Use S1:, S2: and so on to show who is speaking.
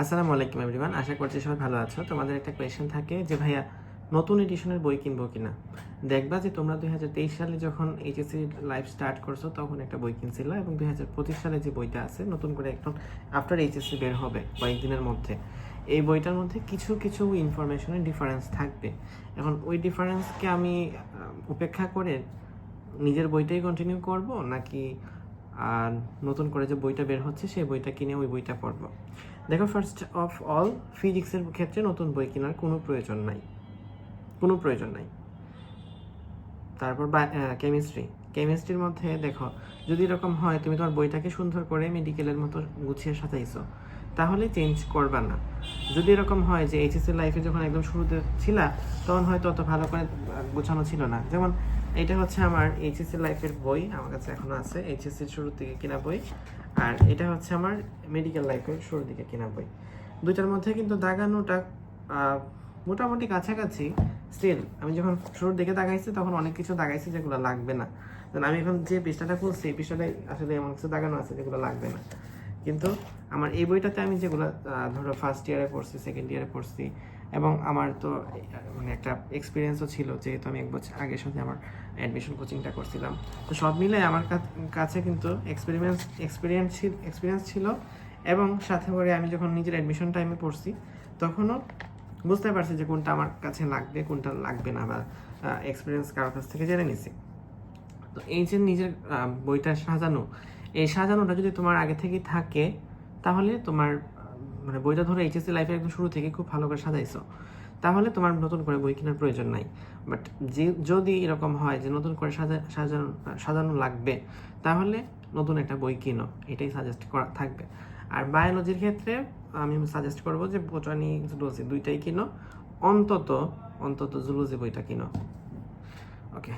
S1: আসসালামু আলাইকুম এভরিওয়ান আশা করছি সবাই ভালো আছো। তোমাদের একটা কোয়েশ্চেন থাকে যে, ভাইয়া, নতুন এডিশনের বই কিনবো কিনা? দেখবা যে, তোমরা দুই হাজার তেইশ সালে যখন এইচএসসি লাইফ স্টার্ট করছ, তখন একটা বই কিনছিল এবং দুই হাজার পঁচিশ সালে যে বইটা আছে, নতুন করে এখন আফটার এইচএসসি বের হবে কয়েকদিনের মধ্যে। এই বইটার মধ্যে কিছু কিছু ইনফরমেশনের ডিফারেন্স থাকবে। এখন ওই ডিফারেন্সকে আমি উপেক্ষা করে নিজের বইটাই কন্টিনিউ করব, নাকি আর নতুন করে যে বইটা বের হচ্ছে, সেই বইটা কিনে ওই বইটা পড়ব। দেখো ফার্স্ট অফ অল ফিজিক্সের ক্ষেত্রে নতুন বই কেনার কোনো প্রয়োজন নাই। কোনো প্রয়োজন নাই। তারপর কেমিস্ট্রি কেমিস্ট্রির মধ্যে দেখো, যদি এরকম হয়, তুমি তোমার বইটাকে সুন্দর করে মেডিকেলের মতো গুছিয়ে সাজাইছো, তাহলে চেঞ্জ করবা না। যদি এরকম হয় যে এইচএসসি লাইফে যখন একদম শুরুতে ছিলা, তখন হয়তো অত ভালো করে গোছানো ছিল না। যেমন এটা হচ্ছে আমার এইচএসসি লাইফের বই, আমার কাছে এখনও আছে এইচএসসির শুরুর দিকে কেনা বই। আর এটা হচ্ছে আমার মেডিকেল লাইফের শুরুর দিকে কেনা বই। দুইটার মধ্যে কিন্তু দাগানোটা মোটামুটি কাছাকাছি। স্টিল আমি যখন শুরুর দিকে দাগাইছি, তখন অনেক কিছু দাগাইছি যেগুলো লাগবে না। আমি এখন যে পৃষ্ঠাটা খুলছি, এই পৃষ্ঠাটাই আসলে এমন কিছু দাগানো আছে যেগুলো লাগবে না। কিন্তু আমার এই বইটাতে আমি যেগুলো ধরো ফার্স্ট ইয়ারে পড়ছি সেকেন্ড ইয়ারে পড়ছি, এবং আমার তো মানে একটা এক্সপিরিয়েন্সও ছিল যেহেতু আমি এক বছর আগের সাথে আমার অ্যাডমিশন কোচিংটা করছিলাম। তো সব মিলে আমার কাছে কিন্তু এক্সপেরিমেন্স এক্সপিরিয়েন্স এক্সপিরিয়েন্স ছিল, এবং সাথে করে আমি যখন নিজের অ্যাডমিশন টাইমে পড়ছি, তখনও বুঝতে পারছি যে কোনটা আমার কাছে লাগবে, কোনটা লাগবে না, বা এক্সপিরিয়েন্স কারোর কাছ থেকে জেনে নিছি। তো এই যে নিজের বইটা সাজানো এই সাজানোটা যদি তোমার আগে থেকেই থাকে, তাহলে তোমার মানে বইটা ধরো এইচএসসি লাইফে একদম শুরু থেকে খুব ভালো করে সাজাইছো। তাহলে তোমার নতুন করে বই কেনার প্রয়োজন নাই। বাট যে, যদি এরকম হয় যে নতুন করে সাজা, সাজানো সাজানো লাগবে, তাহলে নতুন একটা বই কিনো। এটাই সাজেস্ট করা থাকবে। আর বায়োলজির ক্ষেত্রে আমি সাজেস্ট করব যে বোটানি জুলজি দুইটাই কিনো। অন্তত অন্তত জুলজি বইটা কিনো। ওকে